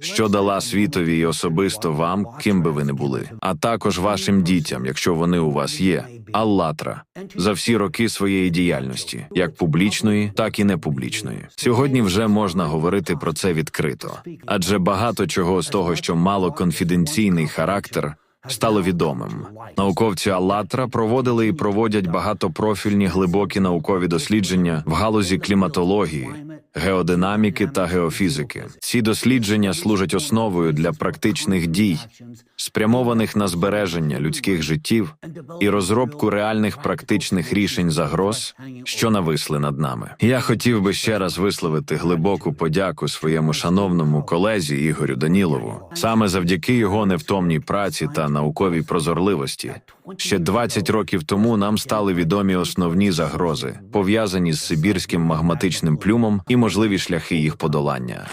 що дала світові і особисто вам, ким би ви не були, а також вашим дітям, якщо вони у вас є. Аллатра за всі роки своєї діяльності, як публічної, так і непублічної. Сьогодні вже можна говорити про це відкрито, адже багато чого з того, що мало конфіденційний характер. Стало відомим. Науковці Аллатра проводили і проводять багатопрофільні глибокі наукові дослідження в галузі кліматології, геодинаміки та геофізики. Ці дослідження служать основою для практичних дій, спрямованих на збереження людських життів і розробку реальних практичних рішень загроз, що нависли над нами. Я хотів би ще раз висловити глибоку подяку своєму шановному колезі Ігорю Данілову, саме завдяки його невтомній праці та науковій прозорливості. Ще 20 років тому нам стали відомі основні загрози, пов'язані з сибірським магматичним плюмом і можливі шляхи їх подолання.